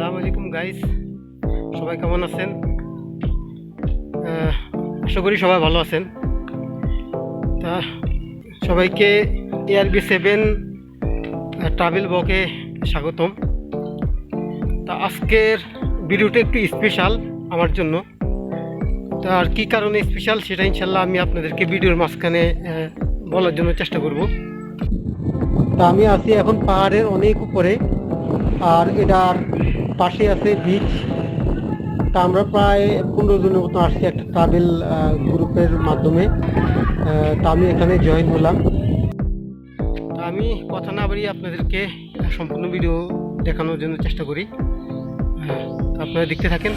আসসালামু আলাইকুম গাইস সবাই কেমন আছেন? আশা করি সবাই ভালো আছেন। তা, সবাইকে এআরবি সেভেন ট্রাভেল বকে স্বাগতম। তা, আজকের ভিডিওটা একটু স্পেশাল আমার জন্য। তা, আর কী কারণে স্পেশাল সেটা ইনশাল্লাহ আমি আপনাদেরকে ভিডিওর মাঝখানে বলার জন্য চেষ্টা করব। তা, আমি আছি এখন পাহাড়ের অনেক উপরে। আর এটার পাশে আছে বিচ তা আমরা প্রায় পনেরো জনের মতো আসছি একটা ট্রাভেল গ্রুপের মাধ্যমে। তা আমি এখানে জয়েন হলাম। আমি কথা না বাড়িয়ে আপনাদেরকে সম্পূর্ণ ভিডিও দেখানোর জন্য চেষ্টা করি। আপনারা দেখতে থাকেন।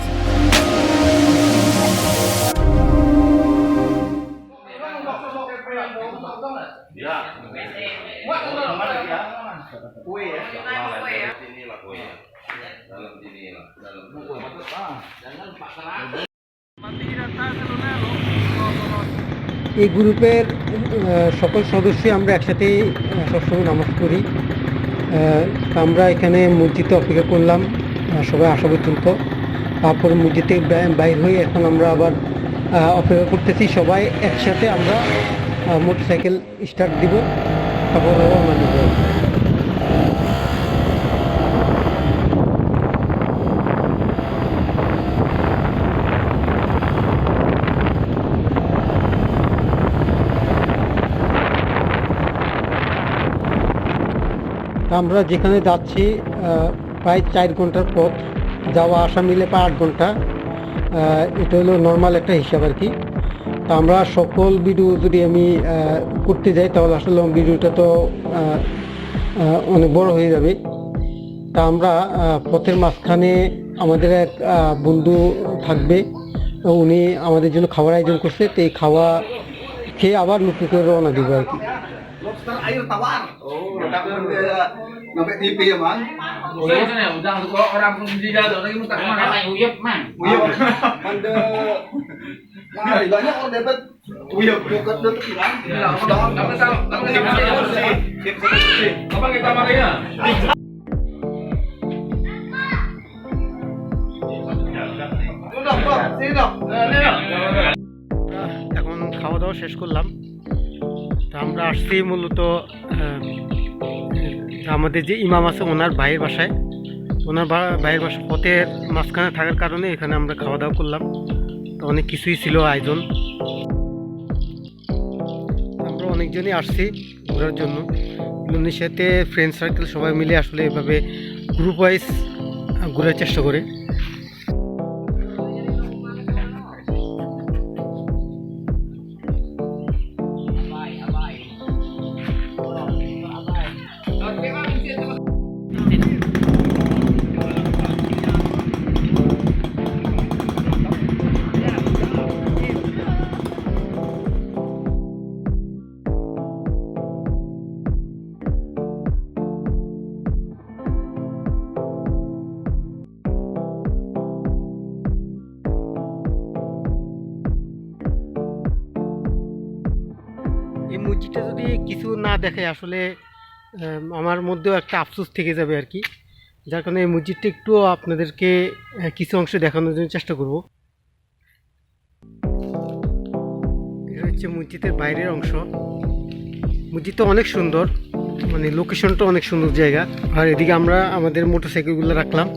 এই গ্রুপের সকল সদস্যই আমরা একসাথে সবসময় নামাজ তা আমরা এখানে মসজিদে অপেক্ষা করলাম সবাই আসা পর্যন্ত তারপরে মসজিদে বাইর হয়ে এখন আমরা আবার অপেক্ষা করতেছি। সবাই একসাথে আমরা মোটর সাইকেল স্টার্ট দিব। তারপর রওনা দিব আমরা যেখানে যাচ্ছি প্রায় চার ঘণ্টার পথ। যাওয়া, আসা মিলে প্রায় আট ঘণ্টা। এটা হলো নর্মাল একটা হিসাব আর কি। তা আমরা সকল ভিডিও যদি আমি করতে যাই, তাহলে আসলে ভিডিওটা তো অনেক বড় হয়ে যাবে। তা আমরা পথের মাঝখানে আমাদের এক বন্ধু থাকবে। উনি আমাদের জন্য খাবার আয়োজন করছে। তো এই খাওয়া খেয়ে আবার করে রওনা দিব আর কি। lobster air tawar. Oh, tapi dia sampai TV ya, Mang. Udah sana, udah kalau orang pun di dalam lagi muka kemana? Uyep man. Uyup. Manda Nah, banyak orang dapat uyup dekat dekat hilang. Apa tahu? Apa tahu? Apa kita makanya? Sudah, Bang. Sini dong. এখন খাওয়া দাওয়া শেষ করলাম তা আমরা আসছি মূলত আমাদের যে ইমাম আছে, ওনার ভাইয়ের বাসায়। ওনার ভাইয়ের বাসা পথের মাঝখানে থাকার কারণে এখানে আমরা খাওয়া দাওয়া করলাম। তো অনেক কিছুই ছিল আয়োজন। আমরা অনেকজনই আসছি ঘোরার জন্য। ইন্দোনেশিয়াতে ফ্রেন্ড সার্কেল সবাই মিলে আসলে এভাবে গ্রুপ ওয়াইজ ঘোরার চেষ্টা করে। যদি কিছু না দেখে আসলে আমার মধ্যেও একটা আফসোস থেকে যাবে আর কি। যার কারণে এই মসজিদটা একটু আপনাদেরকে কিছু অংশ দেখানোর জন্য চেষ্টা করব। এটা হচ্ছে মসজিদের বাইরের অংশ। মসজিদটা অনেক সুন্দর মানে লোকেশনটা অনেক সুন্দর জায়গা। আর এদিকে আমরা আমাদের মোটরসাইকেলগুলো রাখলাম।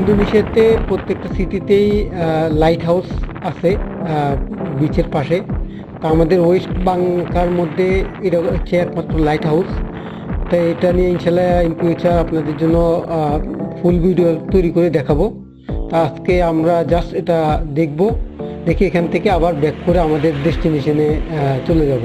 ইন্দোনেশিয়াতে প্রত্যেকটা সিটিতেই লাইট হাউস আছে বিচের পাশে। তা আমাদের ওয়েস্ট বাংকার মধ্যে এটা হচ্ছে একমাত্র লাইট হাউস তো এটা নিয়ে ইনশাল্লাহ ইন ফিউচার আপনাদের জন্য ফুল ভিডিও তৈরি করে দেখাবো। তা আজকে আমরা জাস্ট এটা দেখব। দেখে এখান থেকে আবার ব্যাক করে আমাদের ডেস্টিনেশনে চলে যাব।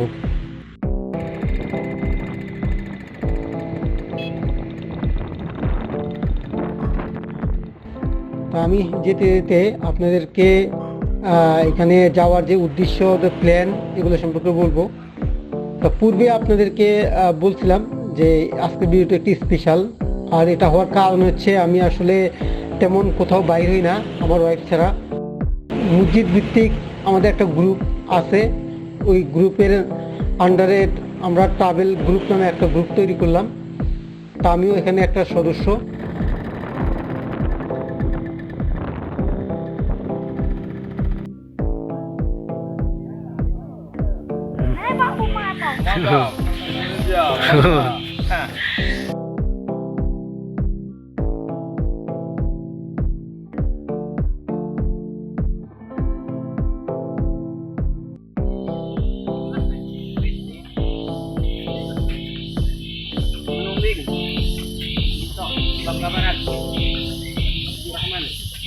তো আমি যেতে যেতে আপনাদেরকে এখানে যাওয়ার যে উদ্দেশ্য প্ল্যান এগুলো সম্পর্কে বলব। তো পূর্বে আপনাদেরকে বলছিলাম যে আজকের ভিডিওটা একটি স্পেশাল আর এটা হওয়ার কারণ হচ্ছে আমি আসলে তেমন কোথাও বাইর হই না, আমার ওয়াইফ ছাড়া। মসজিদ ভিত্তিক আমাদের একটা গ্রুপ আছে। ওই গ্রুপের আন্ডারে আমরা ট্রাভেল গ্রুপ নামে একটা গ্রুপ তৈরি করলাম। তা আমিও এখানে একটা সদস্য।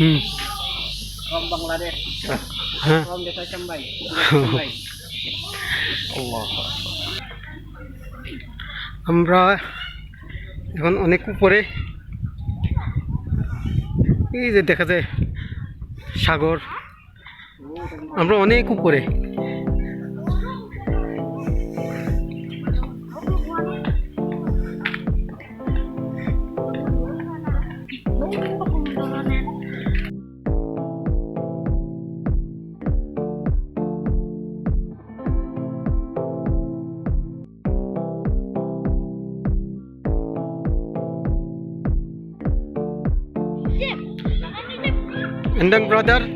Hmm. From Bangladesh. From Desa Cambai. Cambai. Allah. আমরা এখন অনেক উপরে। এই যে দেখা যায় সাগর। আমরা অনেক উপরে। Endang brother,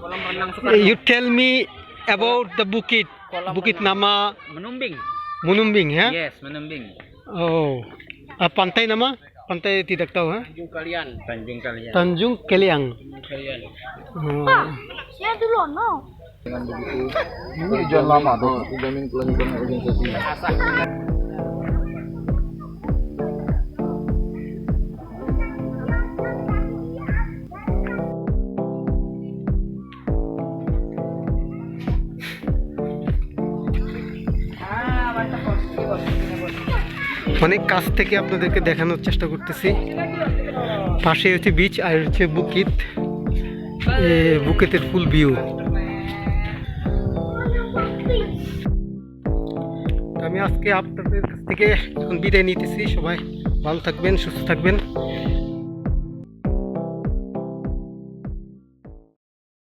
Kolam renang Soekarno. you tell me about the bukit. Bukit nama Menumbing. Munumbing, ya? Yes, Menumbing. Oh, ah, pantai nama? Pantai tidak tahu, ha? Tanjung Kalian. Tanjung Kalian. Tanjung Keliang. Kalian. Oh. Saya dulu no. Ini tujuan lama tuh, jamin kelanjutan organisasi. অনেক কাছ থেকে আপনাদেরকে দেখানোর চেষ্টা করতেছি। পাশে হচ্ছে beach আর হচ্ছে বুকিত বুকিতের ফুল ভিউ আমি আজকে আপনাদের কাছ থেকে এখন বিদায় নিতেছি, সবাই ভালো থাকবেন, সুস্থ থাকবেন।